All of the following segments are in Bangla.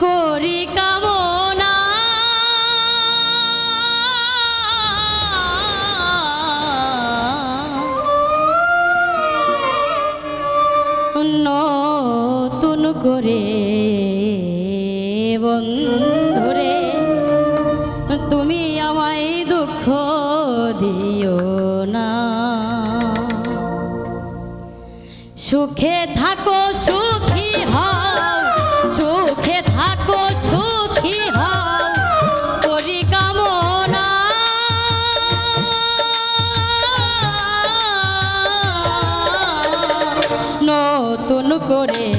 করি কামনা। নতুন করে বন্ধুরে তুমি আমায় দুঃখ দিও না। সুখে থাকো সুখী করে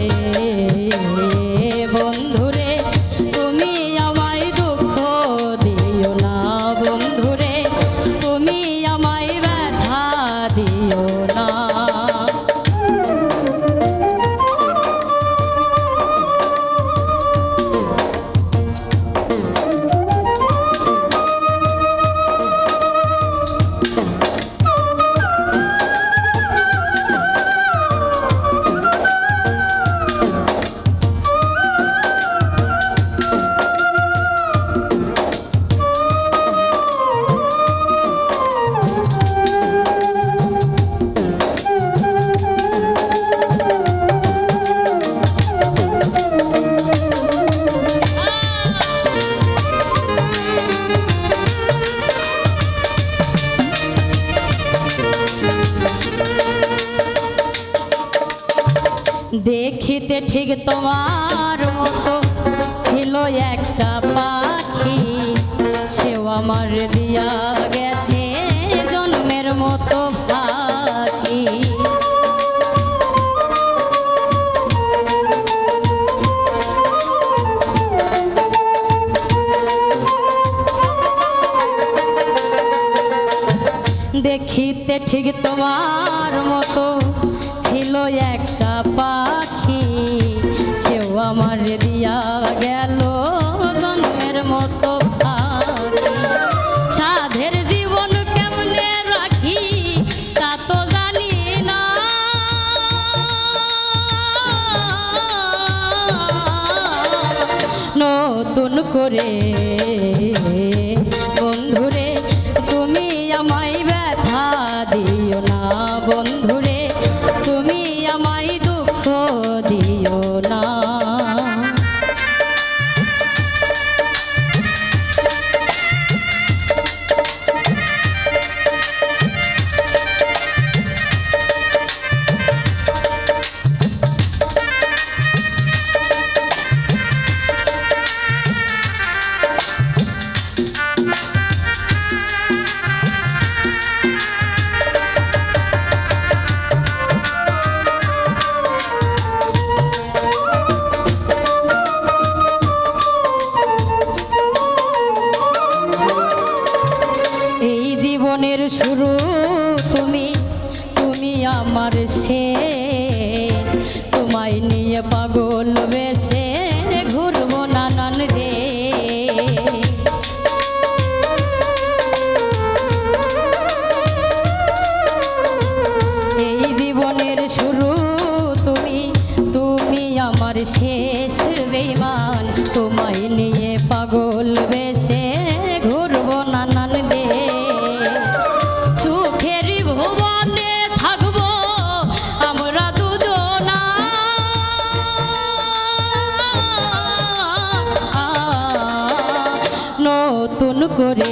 দেখিতে ঠিক তোমার মতো ছিল একটা পাখি। সেও আমার দিয়া গেছে জন্মের মতো পাখি। দেখিতে ঠিক তোমার মতো ছিল একটা পাখি, সেও আমার দিয়া গেল জন্মের মতো সাধের জীবন কেমনে রাখি, তা তো জানি নতুন করে আমার সে তোমায় নিয়ে পাগল নতুন করে